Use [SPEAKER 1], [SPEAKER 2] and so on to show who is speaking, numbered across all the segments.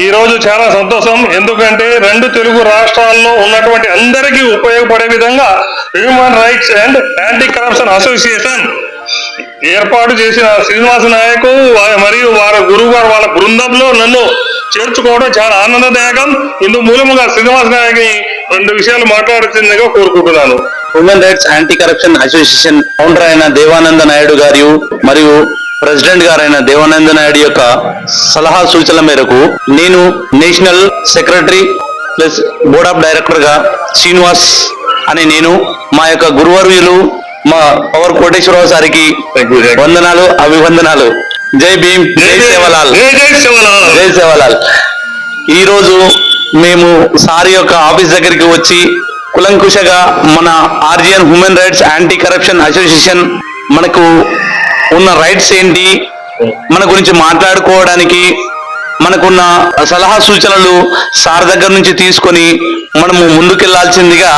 [SPEAKER 1] ఈ రోజు చాలా సంతోషం. ఎందుకంటే రెండు తెలుగు రాష్ట్రాల్లో ఉన్నటువంటి అందరికీ ఉపయోగపడే విధంగా human rights and anti corruption association ఏర్పాటు చేసిన శ్రీనివాస నాయకు మరియు వారి గురువు గారు వాళ్ళ బృందంలో నన్ను చేర్చుకోవడం చాలా ఆనందదాయకం. ఇందు మూలముగా శ్రీనివాస నాయకుని రెండు విషయాలు మాట్లాడుతుందిగా కోరుకుంటున్నాను.
[SPEAKER 2] Human rights anti corruption association founder అయిన దేవానంద నాయుడు గారు మరియు ప్రెసిడెంట్ గారైన దేవానంద నాయుడు యొక్క సలహా సూచనల మేరకు నేను national secretary plus board of డైరెక్టర్గా శ్రీనివాస్ అని నేను మా యొక్క గురువర్యులు మా పవర్ కోటేశ్వరరావు సారికి వందనాలు అభివందనాలు. జై భీమ్ జై సేవలాల్.
[SPEAKER 1] జై
[SPEAKER 2] సేవలాల్. ఈ రోజు మేము సార్ యొక్క ఆఫీస్ దగ్గరికి వచ్చి కులంకుశగా మన RGN human rights anti corruption association మనకు ఉన్న రైట్స్ ఏంటి? మన గురించి మాట్లాడుకోవడానికి మనకున్న సలహా సూచనలు సార్ దగ్గర నుంచి తీసుకొని మనము ముందుకెళ్ళాల్సిందిగా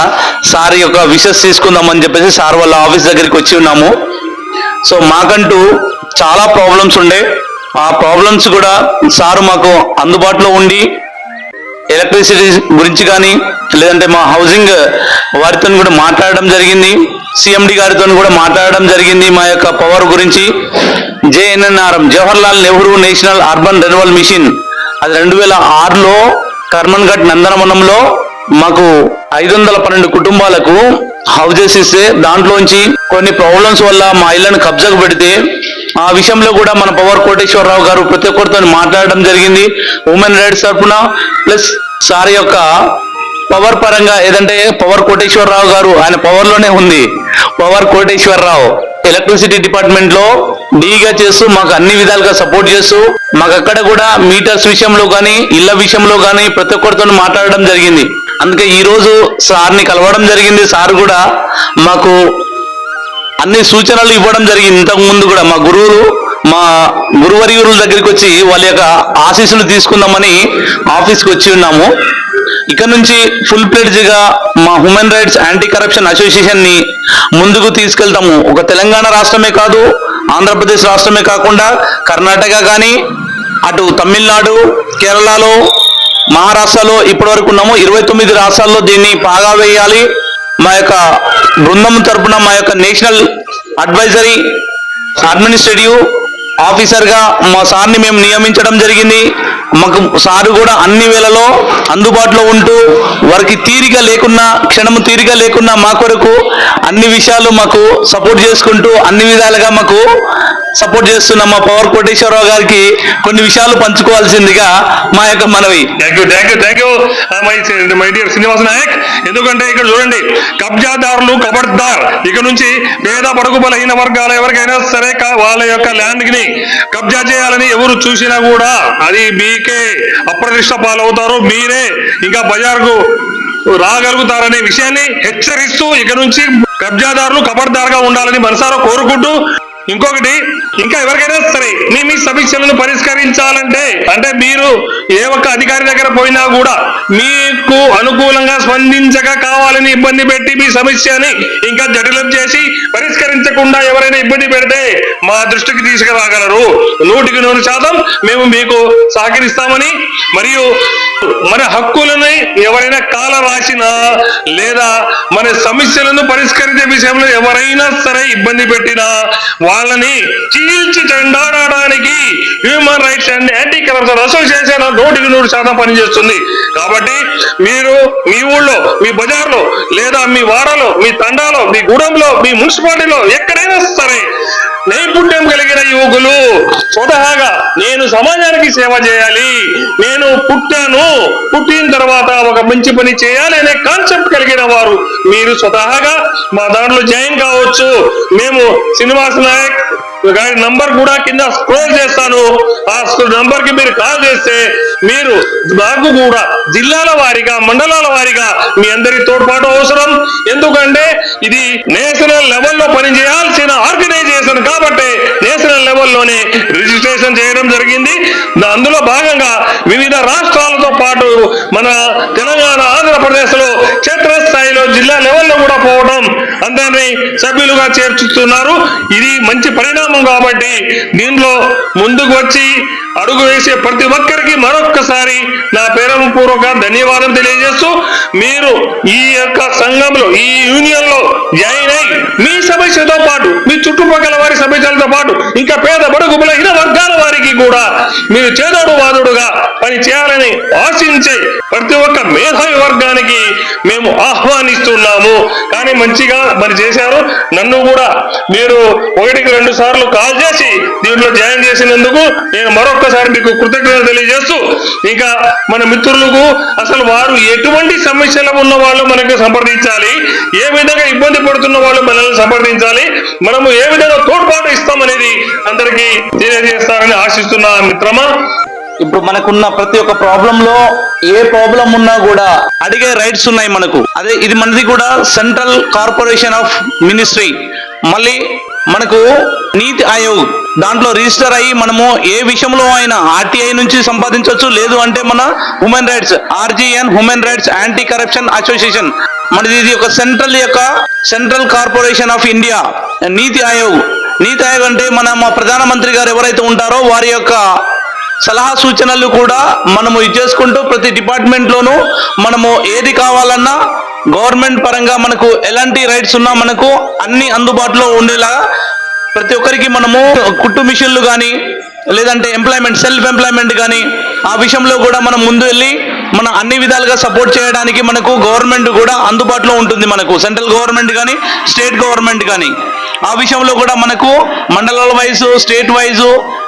[SPEAKER 2] సార్ యొక్క విషెస్ తీసుకుందామని చెప్పేసి సార్ వాళ్ళ ఆఫీస్ దగ్గరికి వచ్చి ఉన్నాము. సో మాకంటూ చాలా ప్రాబ్లమ్స్ ఉండే. ఆ ప్రాబ్లమ్స్ కూడా సార్ మాకు అందుబాటులో ఉండి ఎలక్ట్రిసిటీ గురించి కానీ లేదంటే మా హౌసింగ్ వారితో కూడా మాట్లాడడం జరిగింది. సిఎండి గారితో కూడా మాట్లాడడం జరిగింది మా యొక్క పవర్ గురించి. JNNRM Jawaharlal Nehru national urban renewal mission. అది రెండు వేల ఆరులో కర్మన్ఘట్ నందనవనంలో మాకు ఐదు వందల పన్నెండు కుటుంబాలకు హౌజెస్ ఇస్తే దాంట్లోంచి కొన్ని ప్రాబ్లమ్స్ వల్ల మా ఇళ్ళను కబ్జాకు పెడితే ఆ విషయంలో కూడా మన పవర్ కోటేశ్వరరావు గారు ప్రతి ఒక్కరితో మాట్లాడడం జరిగింది. ఉమెన్ రైట్స్ తరఫున ప్లస్ సార్ యొక్క పవర్ పరంగా ఏదంటే పవర్ కోటేశ్వరరావు గారు ఆయన పవర్లోనే ఉంది. పవర్ కోటేశ్వరరావు ఎలక్ట్రిసిటీ డిపార్ట్మెంట్లో డీగా చేస్తూ మాకు అన్ని విధాలుగా సపోర్ట్ చేస్తూ మాకు అక్కడ కూడా మీటర్స్ విషయంలో కానీ ఇళ్ళ విషయంలో కానీ ప్రతి ఒక్కరితో మాట్లాడడం జరిగింది. అందుకే ఈ రోజు సార్ని కలవడం జరిగింది. సార్ కూడా మాకు అన్ని సూచనలు ఇవ్వడం జరిగింది. ఇంతకు ముందు కూడా మా గురువులు మా గురువర్యుల దగ్గరికి వచ్చి వాళ్ళ యొక్క ఆశీస్సులు తీసుకుందామని ఆఫీస్కి వచ్చి ఉన్నాము. ఇక్కడ నుంచి ఫుల్ ప్లేడ్జ్గా మా హ్యూమన్ రైట్స్ యాంటీ కరప్షన్ అసోసియేషన్ని ముందుకు తీసుకెళ్తాము. ఒక తెలంగాణ రాష్ట్రమే కాదు ఆంధ్రప్రదేశ్ రాష్ట్రమే కాకుండా కర్ణాటక కానీ అటు తమిళనాడు కేరళలో మహారాష్ట్రలో ఇప్పటి వరకు ఉన్నాము. ఇరవై తొమ్మిది రాష్ట్రాల్లో దీన్ని బాగా వేయాలి. మా యొక్క బృందం తరపున మా యొక్క నేషనల్ అడ్వైజరీ అడ్మినిస్ట్రేటివ్ ఆఫీసర్గా మా సార్ని మేము నియమించడం జరిగింది. మాకు సారు కూడా అన్ని వేళలో అందుబాటులో ఉంటూ వారికి తీరిక లేకున్నా క్షణము తీరిక లేకున్నా మా కొరకు అన్ని విషయాలు మాకు సపోర్ట్ చేసుకుంటూ అన్ని విధాలుగా మాకు సపోర్ట్ చేస్తున్న మా పవర్ కోటేశ్వరరావు గారికి కొన్ని విషయాలు పంచుకోవాల్సిందిగా మా యొక్క మనవి.
[SPEAKER 1] Thank you thank you thank you my dear Srinivasa Nayak ఎందుకంటే ఇక్కడ చూడండి కబ్జాదారులు కబడ్దార్ ఇక నుంచి పేద పడుగు బలహీన వర్గాల ఎవరికైనా సరే వాళ్ళ యొక్క ల్యాండ్ని కబ్జా చేయాలని ఎవరు చూసినా కూడా అది మీకే అప్రతిష్ట పాలవుతారు మీరే ఇంకా బజార్కు రాగలుగుతారనే విషయాన్ని హెచ్చరిస్తూ ఇక నుంచి కబ్జాదారులు కబడ్దారుగా ఉండాలని మనసారా కోరుకుంటూ ఇంకొకటి ఇంకా ఎవరికైనా సరే మీ మీ సమస్యలను పరిష్కరించాలంటే అంటే మీరు ఏ ఒక్క అధికారి దగ్గర పోయినా కూడా మీకు అనుకూలంగా స్పందించక కావాలని ఇబ్బంది పెట్టి మీ సమస్యని ఇంకా జటిలం చేసి పరిష్కరించకుండా ఎవరైనా ఇబ్బంది పెడితే మా దృష్టికి తీసుకురాగలరు. నూటికి నూరు శాతం మేము మీకు సహకరిస్తామని మరియు మన హక్కులని ఎవరైనా కాల రాసినా లేదా మన సమస్యలను పరిష్కరించే విషయంలో ఎవరైనా సరే ఇబ్బంది పెట్టినా వాళ్ళని చీల్చి చెండాడడానికి human rights and anti corruption association నూటికి నూరు శాతం పనిచేస్తుంది. కాబట్టి మీరు మీ ఊళ్ళో మీ బజార్లో లేదా మీ వాడలో మీ తండాలో మీ గూడెంలో మీ మున్సిపాలిటీలో ఎక్కడైనా సరే నైపుణ్యం కలిగిన యువకులు స్వతహాగా నేను సమాజానికి సేవ చేయాలి నేను పుట్టాను పుట్టిన తర్వాత ఒక మంచి పని చేయాలి అనే కాన్సెప్ట్ కలిగిన వారు మీరు స్వతహాగా మా దాంట్లో జాయిన్ కావచ్చు. మేము శ్రీనివాస్ నాయక్ గారి నంబర్ కూడా కింద స్క్రోల్ చేస్తాను. ఆ నంబర్కి మీరు కాల్ చేస్తే మీరు నాకు కూడా జిల్లాల వారీగా మండలాల వారీగా మీ అందరి తోడ్పాటు అవసరం. ఎందుకంటే ఇది నేషనల్ లెవెల్లో పనిచేయాల్సిన ఆర్గనైజేషన్ కాబట్టి నేషనల్ లెవెల్లోనే రిజిస్ట్రేషన్ చేయడం జరిగింది. అందులో భాగంగా మన తెలంగాణ ఆంధ్రప్రదేశ్లో క్షేత్రస్థాయిలో జిల్లా లెవెల్లో కూడా పోవడం మందిని సభ్యులుగా చేర్చుతున్నారు. ఇది మంచి పరిణామం కాబట్టి దీనిలో ముందుకు వచ్చి అడుగు వేసే ప్రతి ఒక్కరికి మరొక్కసారి నా పూర్వక ధన్యవాదం తెలియజేస్తూ మీరు ఈ యొక్క సంఘంలో ఈ యూనియన్లో జాయిన్ అయి మీ సమస్యతో పాటు మీ చుట్టుపక్కల వారి సమస్యలతో పాటు ఇంకా పేద బడుగు బలహీన వర్గాల వారికి కూడా మీరు చేదోడు వాదుడుగా పని చేయాలని ఆశించే ప్రతి ఒక్క మేధావి వర్గానికి మేము ఆహ్వానిస్తున్నాము. కానీ మంచిగా మరి చేశారు. నన్ను కూడా మీరు ఒకటికి రెండు సార్లు కాల్ చేసి దీంట్లో జాయిన్ చేసినందుకు నేను మరొక్కసారి మీకు కృతజ్ఞతలు తెలియజేస్తూ ఇంకా మన మిత్రులకు అసలు వారు ఎటువంటి సమస్యలు ఉన్న వాళ్ళు మనకు సంప్రదించాలి ఏ విధంగా ఇబ్బంది పడుతున్న వాళ్ళు మనల్ని సంప్రదించాలి మనము ఏ విధంగా తోడ్పాటు ఇస్తామనేది అందరికీ తెలియజేస్తారని ఆశిస్తున్నా మిత్రమా.
[SPEAKER 2] ఇప్పుడు మనకున్న ప్రతి ఒక్క ప్రాబ్లం లో ఏ ప్రాబ్లం ఉన్నా కూడా అడిగే రైట్స్ ఉన్నాయి మనకు. అదే ఇది మనది కూడా సెంట్రల్ కార్పొరేషన్ ఆఫ్ మినిస్ట్రీ. మళ్ళీ మనకు నీతి ఆయోగ్ దాంట్లో రిజిస్టర్ అయ్యి మనము ఏ విషయంలో అయినా ఆర్టీఐ నుంచి సంపాదించవచ్చు లేదు అంటే మన human rights RGN human rights anti corruption association మనది ఇది ఒక సెంట్రల్ యొక్క సెంట్రల్ కార్పొరేషన్ ఆఫ్ ఇండియా. నీతి ఆయోగ్. నీతి ఆయోగ్ అంటే మన మా ప్రధానమంత్రి గారు ఎవరైతే ఉంటారో వారి యొక్క సలహా సూచనలు కూడా మనము ఇచ్చేసుకుంటూ ప్రతి డిపార్ట్మెంట్లోనూ మనము ఏది కావాలన్నా గవర్నమెంట్ పరంగా మనకు ఎలాంటి రైట్స్ ఉన్నా మనకు అన్ని అందుబాటులో ఉండేలాగా ప్రతి ఒక్కరికి మనము కుట్టు మిషన్లు కానీ లేదంటే ఎంప్లాయ్మెంట్ సెల్ఫ్ ఎంప్లాయ్మెంట్ కానీ ఆ విషయంలో కూడా మనం ముందు వెళ్ళి మన అన్ని విధాలుగా సపోర్ట్ చేయడానికి మనకు గవర్నమెంట్ కూడా అందుబాటులో ఉంటుంది మనకు. సెంట్రల్ గవర్నమెంట్ కానీ స్టేట్ గవర్నమెంట్ కానీ ఆ విషయంలో కూడా మనకు మండలాల wise state wise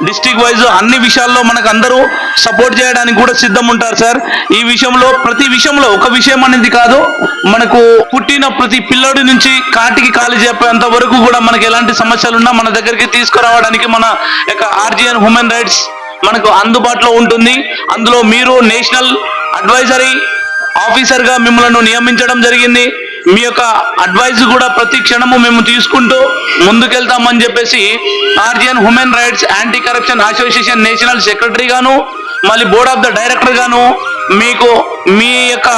[SPEAKER 2] district wise అన్ని విషయాల్లో మనకు అందరూ సపోర్ట్ చేయడానికి కూడా సిద్ధం ఉంటారు సార్. ఈ విషయంలో ప్రతి విషయంలో ఒక విషయం అనేది కాదు మనకు పుట్టిన ప్రతి పిల్లోడి నుంచి కాటికి కాలు చెప్పేంత వరకు కూడా మనకు ఎలాంటి సమస్యలు ఉన్నా మన దగ్గరికి తీసుకురావడానికి మన యొక్క ఆర్జీఎన్ హ్యూమన్ రైట్స్ మనకు అందుబాటులో ఉంటుంది. అందులో మీరు నేషనల్ అడ్వైజరీ ఆఫీసర్గా మిమ్మల్ని నియమించడం జరిగింది. మీ యొక్క అడ్వైజ్ కూడా ప్రతి క్షణము మేము తీసుకుంటూ ముందుకెళ్తామని చెప్పేసి RGN human rights anti corruption association national సెక్రటరీగాను మళ్ళీ బోర్డ్ ఆఫ్ ద డైరెక్టర్గాను మీకు మీ యొక్క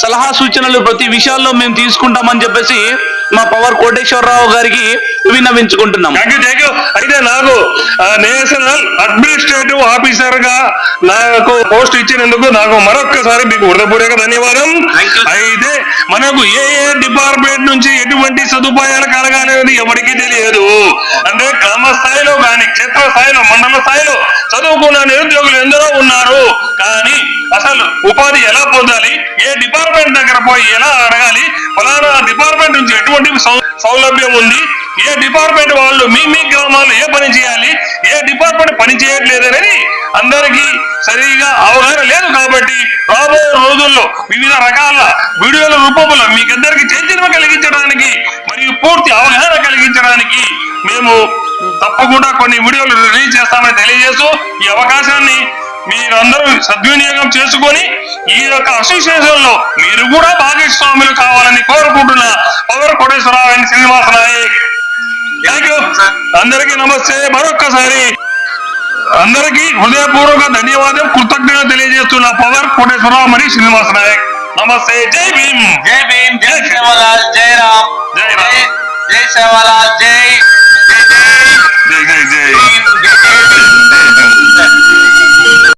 [SPEAKER 2] సలహా సూచనలు ప్రతి విషయాల్లో మేము తీసుకుంటామని చెప్పేసి మా పవర్ కోటేశ్వరరావు గారికి విన్నవించుకుంటున్నాం.
[SPEAKER 1] అయితే నాకు నేషనల్ అడ్మినిస్ట్రేటివ్ ఆఫీసర్గా నాకు పోస్ట్ ఇచ్చినందుకు నాకు మరొక్కసారి మీకు హృదయపూర్వక ధన్యవాదం. అయితే మనకు ఏ ఏ డిపార్ట్మెంట్ నుంచి ఎటువంటి సదుపాయాలు కలగాలనేది ఎవరికీ తెలియదు. అంటే గ్రామ స్థాయిలో కానీ క్షేత్ర స్థాయిలో మండల స్థాయిలో చదువుకున్న నిరుద్యోగులు ఎందరో ఉన్నారు. కానీ అసలు ఉపాధి ఎలా పొందాలి? ఏ డిపార్ట్మెంట్ దగ్గర పోయి ఎలా అడగాలి? ఫలానా డిపార్ట్మెంట్ నుంచి ఎటువంటి సౌ- సౌలభ్యం ఉంది? ఏ డిపార్ట్మెంట్ వాళ్ళు మీ మీ గ్రామాల్లో ఏ పని చేయాలి? ఏ డిపార్ట్మెంట్ పని చేయట్లేదనేది అందరికీ సరిగా అవగాహన లేదు కాబట్టి రాబోయే రోజుల్లో వివిధ రకాల వీడియోల రూపంలో మీకందరికీ చైతన్యం కలిగించడానికి మరియు పూర్తి అవగాహన కలిగించడానికి మేము తప్పకుండా కొన్ని వీడియోలు రిలీజ్ చేస్తామని తెలియజేస్తూ ఈ అవకాశాన్ని మీరందరూ సద్వినియోగం చేసుకొని ఈ యొక్క అసోసియేషన్లో మీరు కూడా భాగస్వాములు కావాలని కోరుకుంటున్న. Power Koteswararao Srinivasa Nayak. Thank you అందరికీ నమస్తే. మరొక్కసారి అందరికీ హృదయపూర్వక ధన్యవాదం కృతజ్ఞత తెలియజేస్తున్న పవర్ కోటేశ్వరరావు మరియు శ్రీనివాస నాయక్. నమస్తే. జై భీమ్.
[SPEAKER 2] జై భీమ్. జై సేవలాల్ జై రామ్.
[SPEAKER 1] జై రామ్.
[SPEAKER 2] జై సేవలాల్ జై